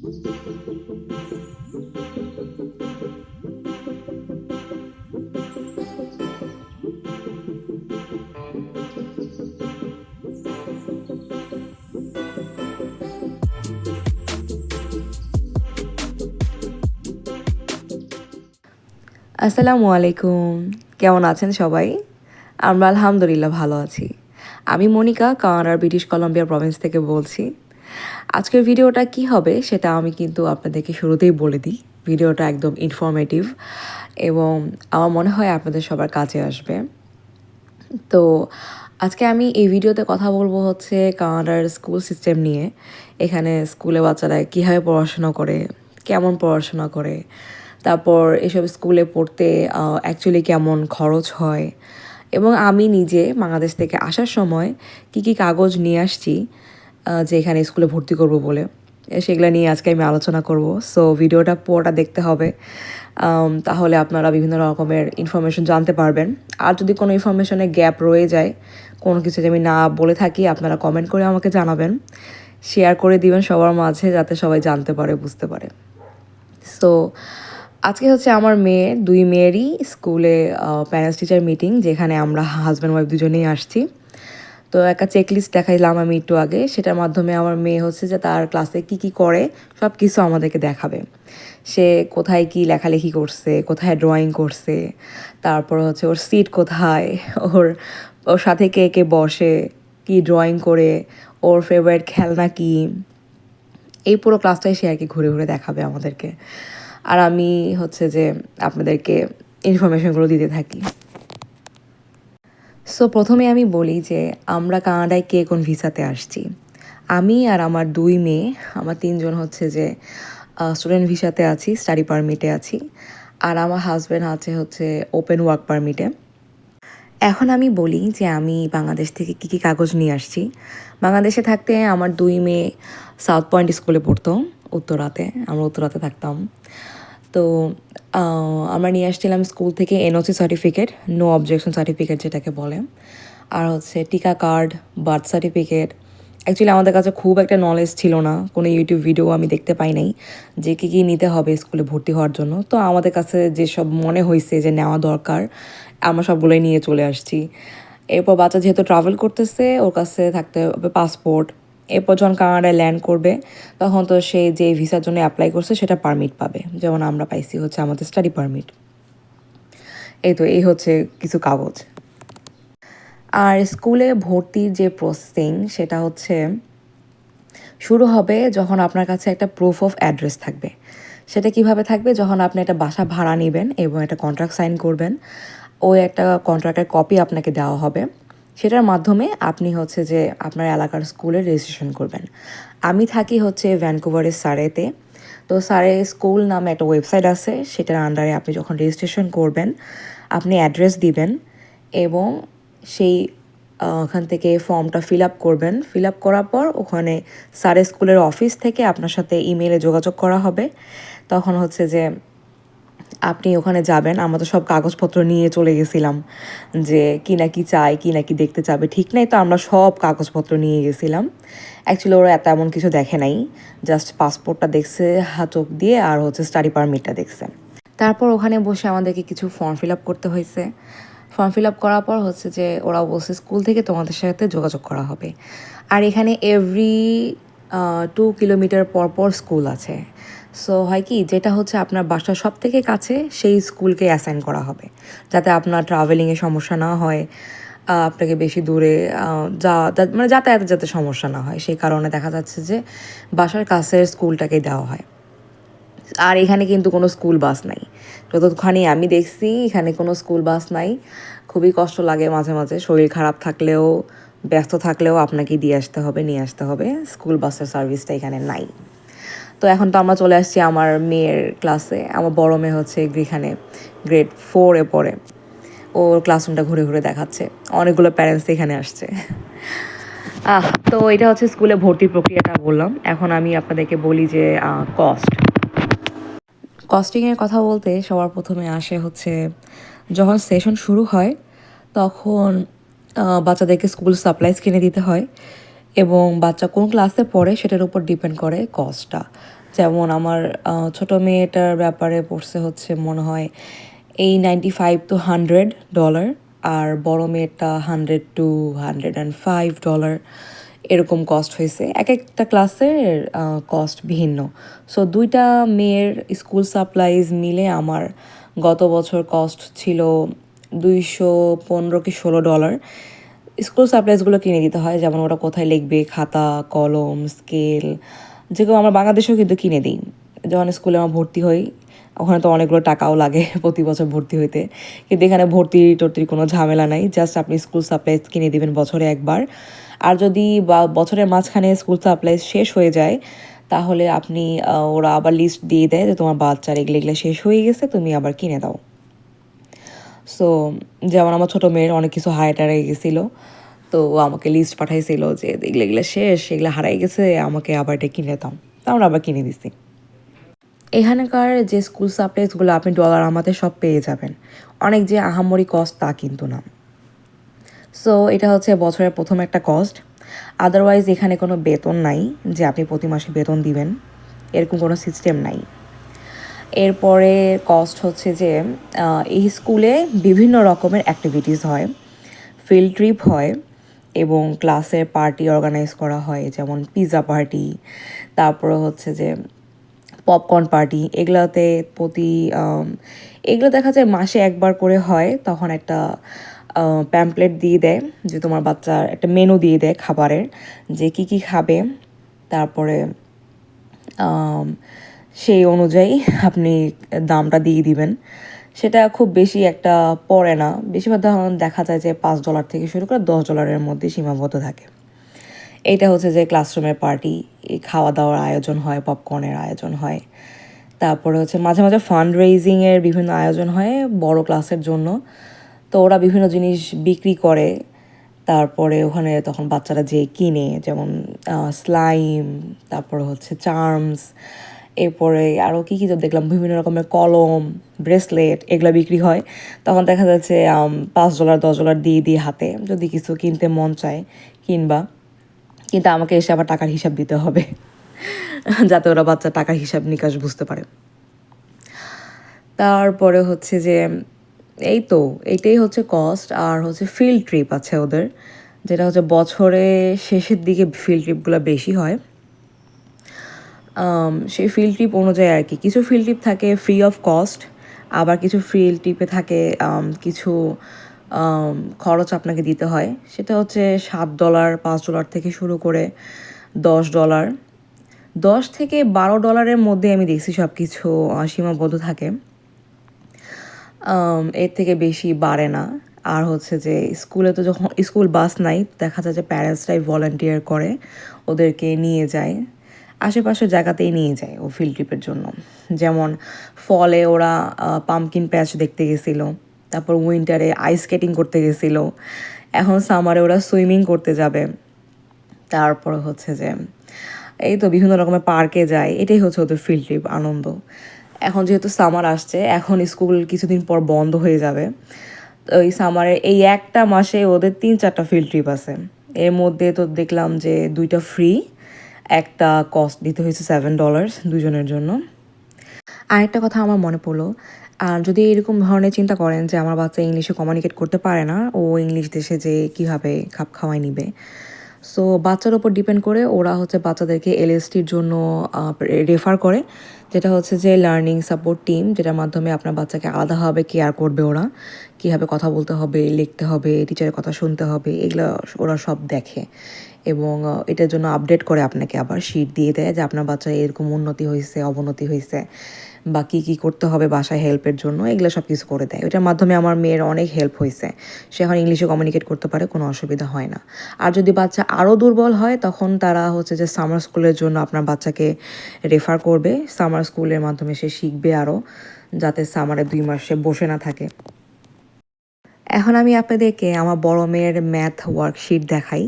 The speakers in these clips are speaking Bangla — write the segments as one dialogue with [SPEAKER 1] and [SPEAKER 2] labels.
[SPEAKER 1] আসসালামু আলাইকুম। কেমন আছেন সবাই? আমরা আলহামদুলিল্লাহ ভালো আছি। আমি মনিকা, কানাডার ব্রিটিশ কলম্বিয়া প্রভিন্স থেকে বলছি। আজকের ভিডিওটা কি হবে সেটা আমি কিন্তু আপনাদেরকে শুরুতেই বলে দিই। ভিডিওটা একদম ইনফরমেটিভ এবং আমার মনে হয় আপনাদের সবার কাছে আসবে। তো আজকে আমি এই ভিডিওতে কথা বলব হচ্ছে কানাডার স্কুল সিস্টেম নিয়ে। এখানে স্কুলে বাচ্চারা কীভাবে পড়াশোনা করে, কেমন পড়াশোনা করে, তারপর এসব স্কুলে পড়তে অ্যাকচুয়ালি কেমন খরচ হয় এবং আমি নিজে বাংলাদেশ থেকে আসার সময় কি কি কাগজ নিয়ে আসছি যে এখানে স্কুলে ভর্তি করব বলে। সেগুলো নিয়ে আজকে আমি আলোচনা করব। সো ভিডিওটা পুরোটা দেখতে হবে। তাহলে আপনারা বিভিন্ন রকমের ইনফরমেশন জানতে পারবেন। আর যদি কোনো ইনফরমেশনে গ্যাপ রয়ে যায়, কোনো কিছু যদি আমি না বলে থাকি, আপনারা কমেন্ট করে আমাকে জানাবেন। শেয়ার করে দিবেন সবার মাঝে, যাতে সবাই জানতে পারে, বুঝতে পারে। সো আজকে হচ্ছে আমার মেয়ে, দুই মেয়েরই স্কুলে প্যারেন্টস টিচার মিটিং যেখানে আমরা হাজব্যান্ড ওয়াইফ দুজনেই আসছি। তো একটা চেকলিস্ট দেখাইলাম আমি একটু আগে। সেটার মাধ্যমে আমার মেয়ে হচ্ছে যে তার ক্লাসে কি কি করে সব কিছু আমাদেরকে দেখাবে। সে কোথায় কি লেখালেখি করছে, কোথায় ড্রয়িং করছে, তারপর হচ্ছে ওর সিট কোথায়, ওর ওর সাথে কে কে বসে, কি ড্রয়িং করে, ওর ফেভারিট খেলনা কি। এই পুরো ক্লাসটাই সে আর কি ঘুরে ঘুরে দেখাবে আমাদেরকে। আর আমি হচ্ছে যে আপনাদেরকে ইনফরমেশনগুলো দিতে থাকি। সো প্রথমে আমি বলি যে আমরা কানাডায় কে কোন ভিসাতে আসছি? আমি আর আমার দুই মেয়ে, আমার তিনজন হচ্ছে যে স্টুডেন্ট ভিসাতে আছি স্টাডি পারমিটে আছি। আর আমার হাজব্যান্ড আছে হচ্ছে ওপেন ওয়ার্ক পারমিটে এখন আমি বলি যে আমি বাংলাদেশ থেকে কী কী কাগজ নিয়ে আসছি। বাংলাদেশে থাকতে আমার দুই মেয়ে সাউথ পয়েন্ট স্কুলে পড়তো, উত্তরাতে, আমরা উত্তরাতে থাকতাম। তো আমরা নিয়ে আসছিলাম স্কুল থেকে NOC certificate no objection certificate যেটাকে বলে। আর হচ্ছে টিকা কার্ড বার্থ সার্টিফিকেট অ্যাকচুয়ালি আমাদের কাছে খুব একটা নলেজ ছিল না। কোনো ইউটিউব ভিডিও আমি দেখতে পাই নাই যে কী কী নিতে হবে স্কুলে ভর্তি হওয়ার জন্য। তো আমাদের কাছে যেসব মনে হয়েছে যে নেওয়া দরকার, আমরা সবগুলোই নিয়ে চলে আসছি। এরপর বাচ্চা যেহেতু ট্রাভেল করতেছে, ওর কাছে থাকতে হবে পাসপোর্ট এরপর যখন কানাডায় ল্যান্ড করবে, তখন তো সে যে ভিসার জন্য অ্যাপ্লাই করছে, সেটা পারমিট পাবে। যেমন আমরা পাইছি হচ্ছে আমাদের স্টাডি পারমিট এই তো, এই হচ্ছে কিছু কাগজ। আর স্কুলে ভর্তির যে প্রসেসিং সেটা হচ্ছে শুরু হবে যখন আপনার কাছে একটা প্রুফ অফ অ্যাড্রেস থাকবে। সেটা কীভাবে থাকবে? যখন আপনি একটা বাসা ভাড়া নেবেন এবং একটা কন্ট্রাক্ট সাইন করবেন, ওই একটা কন্ট্রাক্টের কপি আপনাকে দেওয়া হবে। সেটার মাধ্যমে আপনি হচ্ছে যে আপনার এলাকার স্কুলে রেজিস্ট্রেশন করবেন। আমি থাকি হচ্ছে ভ্যানকুভারের সারেতে তো সারে স্কুল নামে একটা ওয়েবসাইট আছে, সেটার আন্ডারে আপনি যখন রেজিস্ট্রেশন করবেন, আপনি অ্যাড্রেস দিবেন এবং সেই ওখান থেকে ফর্মটা ফিল আপ করবেন। ফিল আপ করার পর ওখানে সারে স্কুলের অফিস থেকে আপনার সাথে ইমেলে যোগাযোগ করা হবে। তখন হচ্ছে যে আপনি ওখানে যাবেন, আমরা তো সব কাগজপত্র নিয়ে চলে গেছিলাম যে কি না কি চাই কি না কি দেখতে চাবে, ঠিক নাই তো আমরা সব কাগজপত্র নিয়ে গেছিলাম। অ্যাকচুয়ালি ওরা এত এমন কিছু দেখে নাই জাস্ট পাসপোর্টটা দেখছে হাতক দিয়ে আর হচ্ছে স্টাডি পারমিটটা দেখছে। তারপর ওখানে বসে আমাদেরকে কিছু ফর্ম ফিল আপ করতে হয়েছে। ফর্ম ফিল আপ করার পর হচ্ছে যে ওরা বলছে স্কুল থেকে তোমাদের সাথে যোগাযোগ করা হবে। আর এখানে এভরি টু কিলোমিটার পর পর স্কুল আছে। সো হয় কি, যেটা হচ্ছে আপনার বাসার সব থেকে কাছে, সেই স্কুলকে অ্যাসাইন করা হবে। যাতে আপনার ট্রাভেলিংয়ে সমস্যা না হয় আপনাকে বেশি দূরে যা মানে যাতায়াতে যাতে সমস্যা না হয়। সেই কারণে দেখা যাচ্ছে যে, বাসার কাছের স্কুলটাকে দেওয়া হয়। আর এখানে কিন্তু কোনো স্কুল বাস নাই। যতক্ষণই আমি দেখছি, এখানে কোনো স্কুল বাস নাই। খুবই কষ্ট লাগে মাঝে মাঝে। শরীর খারাপ থাকলেও, ব্যস্ত থাকলেও আপনাকে দিয়ে আসতে হবে, নিয়ে আসতে হবে। স্কুল বাসের সার্ভিসটা এখানে নাই। তো এখন তো আমরা চলে আসছি আমার মেয়ের ক্লাসে আমার বড় মেয়ে হচ্ছে এখানে গ্রেড ফোরে পড়ে। ওর ক্লাসরুমটা ঘুরে ঘুরে দেখাচ্ছে। অনেকগুলো প্যারেন্টস এখানে আসছে। আহ, তো এটা হচ্ছে স্কুলে ভর্তির প্রক্রিয়াটা বললাম। এখন আমি আপনাদেরকে বলি যে কস্ট কস্টিংয়ের কথা বলতে সবার প্রথমে আসে হচ্ছে, যখন সেশন শুরু হয়, তখন বাচ্চাদেরকে স্কুল সাপ্লাইজ কিনে দিতে হয়। এবং বাচ্চা কোন ক্লাসে পড়ে সেটার উপর ডিপেন্ড করে কস্টটা যেমন আমার ছোট মেয়েটার ব্যাপারে পড়ছে হচ্ছে মনে হয় এই ninety five two hundred dollar আর বড় মেয়েটা hundred two hundred and five dollar এরকম কস্ট হয়েছে। এক একটা ক্লাসের কস্ট ভিন্ন। সো দুইটা মেয়ের স্কুল সাপ্লাইজ মিলে আমার গত বছর কস্ট ছিল দুইশো পনেরো কি ষোলো ডলার স্কুল সাপ্লাইজগুলো কিনে দিতে হয়, যেমন ওরা কোথায় লিখবে, খাতা, কলম, স্কেল যেগুলো আমরা বাংলাদেশেও কিন্তু কিনে দিই। যখন স্কুলে আমার ভর্তি হই, ওখানে তো অনেকগুলো টাকাও লাগে প্রতি বছর ভর্তি হইতে। কিন্তু এখানে ভর্তি টর্তির কোনো ঝামেলা নাই জাস্ট আপনি স্কুল সাপ্লাইজ কিনে দিবেন বছরে একবার। আর যদি বা বছরের মাঝখানে স্কুল সাপ্লাইজ শেষ হয়ে যায়, তাহলে আপনি ওরা আবার লিস্ট দিয়ে দেয় যে তোমার বাচ্চার এগুলো এগুলো শেষ হয়ে গেছে, তুমি আবার কিনে দাও। সো যেমন আমার ছোটো মেয়ের অনেক কিছু হারাই গেছিল। তো ও আমাকে লিস্ট পাঠাইছিল যে এগুলো এগুলো শেষ, এগুলো হারাই গেছে, আমাকে আবার এটা কিনে দাম আমরা আবার কিনে দিছি। এখানকার যে স্কুল সাপ্লাইজগুলো আপনি ডলার আমাদের সব পেয়ে যাবেন। অনেক যে আহামরি কস্ট তা কিন্তু না। সো এটা হচ্ছে বছরের প্রথম একটা কস্ট আদারওয়াইজ এখানে কোনো বেতন নাই যে আপনি প্রতি মাসে বেতন দিবেন। এরকম কোনো সিস্টেম নাই। এরপরে কস্ট হচ্ছে যে এই স্কুলে বিভিন্ন রকমের অ্যাক্টিভিটিস হয়। ফিল্ড ট্রিপ হয় এবং ক্লাসের পার্টি অর্গানাইজ করা হয়, যেমন পিৎজা পার্টি তারপরে হচ্ছে যে পপকর্ন পার্টি এগুলোতে প্রতি এগুলো দেখা যায় মাসে একবার করে হয়, তখন একটা প্যাম্পলেট দিয়ে দেয় যে তোমার বাচ্চার একটা মেনু দিয়ে দেয় খাবারের, যে কি কি খাবে, তারপরে সেই অনুযায়ী আপনি দামটা দিয়ে দিবেন। সেটা খুব বেশি একটা পড়ে না। বেশিরভাগ ধরুন দেখা যায় যে পাঁচ ডলার থেকে শুরু করে দশ ডলারের মধ্যে সীমাবদ্ধ থাকে। এটা হচ্ছে যে ক্লাসরুমের পার্টি খাওয়া দাওয়ার আয়োজন হয় পপকর্নের আয়োজন হয়। তারপরে হচ্ছে মাঝে মাঝে ফান্ড রেইজিংয়ের বিভিন্ন আয়োজন হয় বড় ক্লাসের জন্য। তো ওরা বিভিন্ন জিনিস বিক্রি করে। তারপরে ওখানে তখন বাচ্চারা যে কিনে, যেমন স্লাইম তারপরে হচ্ছে চার্মস এরপরে আরও কী কী তো দেখলাম? বিভিন্ন রকমের কলম, ব্রেসলেট এগুলো বিক্রি হয়। তখন দেখা যাচ্ছে পাঁচ ডলার দশ ডলার দিয়ে দিয়ে হাতে যদি কিছু কিনতে মন চায়, কিনবা। কিন্তু আমাকে এসে আবার টাকার হিসাব দিতে হবে, যাতে ওরা বাচ্চার টাকার হিসাব নিকাশ বুঝতে পারে। তারপরে হচ্ছে যে, এই তো এইটাই হচ্ছে কস্ট আর হচ্ছে ফিল্ড ট্রিপ আছে ওদের, যেটা হচ্ছে বছরে শেষের দিকে ফিল্ড ট্রিপগুলো বেশি হয়। সেই ফিল্ড ট্রিপ অনুযায়ী আর কি। কিছু ফিল্ড ট্রিপ থাকে ফ্রি অফ কস্ট আবার কিছু ফিল্ড ট্রিপে থাকে কিছু খরচ আপনাকে দিতে হয়। সেটা হচ্ছে সাত ডলার পাঁচ ডলার থেকে শুরু করে দশ ডলার দশ থেকে বারো ডলারের মধ্যে আমি দেখছি সব কিছু সীমাবদ্ধ থাকে। এর থেকে বেশি বাড়ে না। আর হচ্ছে যে স্কুলে তো যখন স্কুল বাস নাই, দেখা যায় যে প্যারেন্টসরাই ভলেন্টিয়ার করে, ওদেরকে নিয়ে যায়। আশেপাশের জায়গাতেই নিয়ে যায় ও ফিল্ড ট্রিপের জন্য। যেমন ফলে ওরা পাম্পকিন প্যাচ দেখতে গেছিল, তারপর উইন্টারে আইস স্কেটিং করতে গেছিল, এখন সামারে ওরা সুইমিং করতে যাবে। তারপর হচ্ছে যে, এই তো বিভিন্ন রকমের পার্কে যায়, এটাই হচ্ছে ওদের ফিল্ড ট্রিপ আনন্দ। এখন যেহেতু সামার আসছে, এখন স্কুল কিছুদিন পর বন্ধ হয়ে যাবে। এই সামারের এই একটা মাসে ওদের তিন চারটা ফিল্ড ট্রিপ আছে। এর মধ্যে তো দেখলাম যে দুইটা ফ্রি একটা কস্ট দিতে হয়েছে সেভেন ডলার্স দুজনের জন্য। আর একটা কথা আমার মনে পড়ল আর যদি এরকম ধরনের চিন্তা করেন যে আমার বাচ্চা ইংলিশে কমিউনিকেট করতে পারে না, ও ইংলিশ দেশে যে কীভাবে খাপ খাওয়াই নিবে সো বাচ্চার ওপর ডিপেন্ড করে ওরা হচ্ছে বাচ্চাদেরকে এলএসটির জন্য রেফার করে। যেটা হচ্ছে যে লার্নিং সাপোর্ট টিম যেটার মাধ্যমে আপনার বাচ্চাকে আলাদাভাবে কেয়ার করবে ওরা। কীভাবে কথা বলতে হবে, লিখতে হবে টিচারের কথা শুনতে হবে, এগুলো ওরা সব দেখে। এবং এটার জন্য আপডেট করে আপনাকে আবার শিট দিয়ে দেয় যে আপনার বাচ্চা এরকম উন্নতি হয়েছে অবনতি হয়েছে বা কী কী করতে হবে বাসায় হেল্পের জন্য, এগুলো সব কিছু করে দেয়। ওটার মাধ্যমে আমার মেয়ের অনেক হেল্প হয়েছে। সে এখন ইংলিশে কমিউনিকেট করতে পারে, কোনো অসুবিধা হয় না। আর যদি বাচ্চা আরও দুর্বল হয়, তখন তারা হচ্ছে যে সামার স্কুলের জন্য আপনার বাচ্চাকে রেফার করবে। সামার স্কুলের মাধ্যমে সে শিখবে আরও, যাতে সামারে দুই মাস সে বসে না থাকে। এখন আমি আপনাদেরকে আমার বড় মেয়ের ম্যাথ ওয়ার্কশিট দেখাই।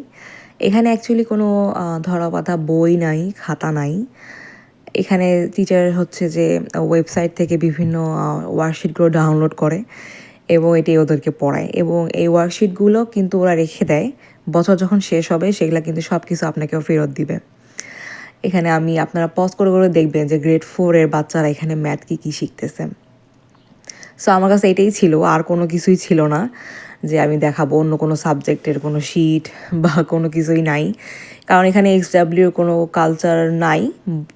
[SPEAKER 1] এখানে অ্যাকচুয়ালি কোনো ধরা বাঁধা বই নাই, খাতা নাই। এখানে টিচার হচ্ছে যে ওয়েবসাইট থেকে বিভিন্ন ওয়ার্কশিটগুলো ডাউনলোড করে এবং এটি ওদেরকে পড়ায় এবং এই ওয়ার্কশিটগুলো কিন্তু ওরা রেখে দেয়। বছর যখন শেষ হবে, সেগুলো কিন্তু সব কিছু আপনাকেও ফেরত দিবে। এখানে আমি আপনারা পজ করে করে দেখবেন যে গ্রেড ফোরের বাচ্চারা এখানে ম্যাথ কী কী শিখতেছে। সো আমার কাছে এটাই ছিল, আর কোনো কিছুই ছিল না যে আমি দেখাবো অন্য কোনো সাবজেক্টের কোনো শিট বা কোনো কিছুই নাই। কারণ এখানে এক্স ডাব্লিউর কোনো কালচার নাই।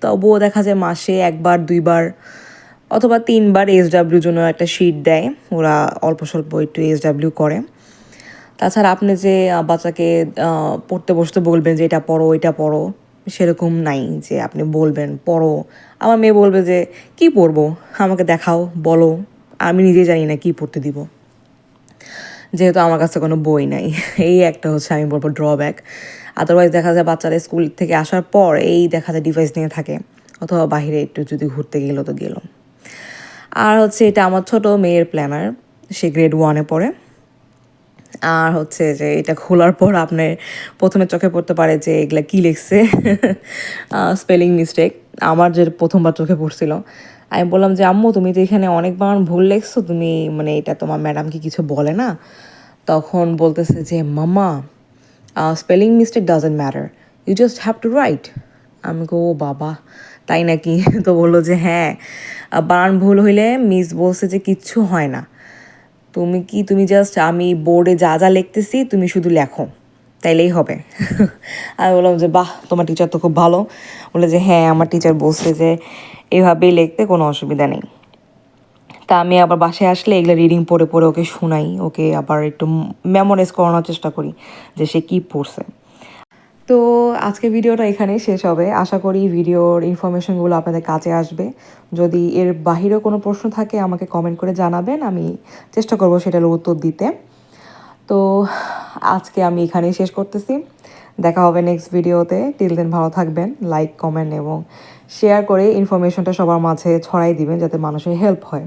[SPEAKER 1] তবুও দেখা যায় মাসে একবার, দুইবার অথবা তিনবার এস ডাব্লিউর জন্য একটা শিট দেয়। ওরা অল্প স্বল্প একটু এস ডাব্লিউ করে। তাছাড়া আপনি যে বাচ্চাকে পড়তে বসতে বলবেন যে, এটা পড়ো এটা পড়ো, সেরকম নাই যে, আপনি বলবেন, পড়ো। আমার মেয়ে বলবে যে, কি পড়ব? আমাকে দেখাও, বলো। আমি নিজে জানি না কি পড়তে দিব। যেহেতু আমার কাছে কোনো বই নাই। এই একটা হচ্ছে আমি বলব ড্রব্যাক আদারওয়াইজ দেখা যায় বাচ্চারা স্কুল থেকে আসার পর এই দেখা যায় ডিভাইস নিয়ে থাকে। অথবা বাইরে একটু যদি ঘুরতে গেলো তো গেলো। আর হচ্ছে এটা আমার ছোট মেয়ের প্ল্যানার সে গ্রেড ওয়ানে পড়ে। আর হচ্ছে যে এটা খোলার পর আপনার প্রথমে চোখে পড়তে পারে যে এগুলা কী লিখছে। স্পেলিং মিস্টেক আমার যে প্রথমবার চোখে পড়ছিল। আমি বললাম যে, আম্মু, তুমি তো এখানে অনেকবার ভুল লেখছো, তুমি মানে এটা তোমার ম্যাডাম কি কিছু বলে না? তখন বলতেছে যে, mamma spelling mistake doesn't matter you just have to write আমি গো ও বাবা। তাই নাকি? তো বলল যে হ্যাঁ। বানান ভুল হইলে মিস বলছে যে, কিচ্ছু হয় না। তুমি কি, তুমি জাস্ট আমি বোর্ডে যা যা লিখতেছি, তুমি শুধু লেখো। তাইলেই হবে। আমি বললাম যে, বাহ, তোমার টিচার তো খুব ভালো। বলে যে হ্যাঁ আমার টিচার বলছে যে, এভাবেই লিখতে কোনো অসুবিধা নেই। তা আমি আবার বাসায় আসলে এগুলো রিডিং পড়ে পড়ে ওকে শোনাই, ওকে আবার একটু মেমোরাইজ করানোর চেষ্টা করি যে সে কী পড়ছে। তো আজকে ভিডিওটা এখানেই শেষ হবে। আশা করি ভিডিওর ইনফরমেশনগুলো আপনাদের কাছে আসবে। যদি এর বাহিরেও কোনো প্রশ্ন থাকে, আমাকে কমেন্ট করে জানাবেন। আমি চেষ্টা করব সেটার উত্তর দিতে। তো আজকে আমি এখানেই শেষ করতেছি। দেখা হবে নেক্সট ভিডিওতে। টিল দেন ভালো থাকবেন। লাইক কমেন্ট এবং শেয়ার করে ইনফরমেশনটা সবার মাঝে ছড়াই দিবেন যাতে মানুষের হেল্প হয়।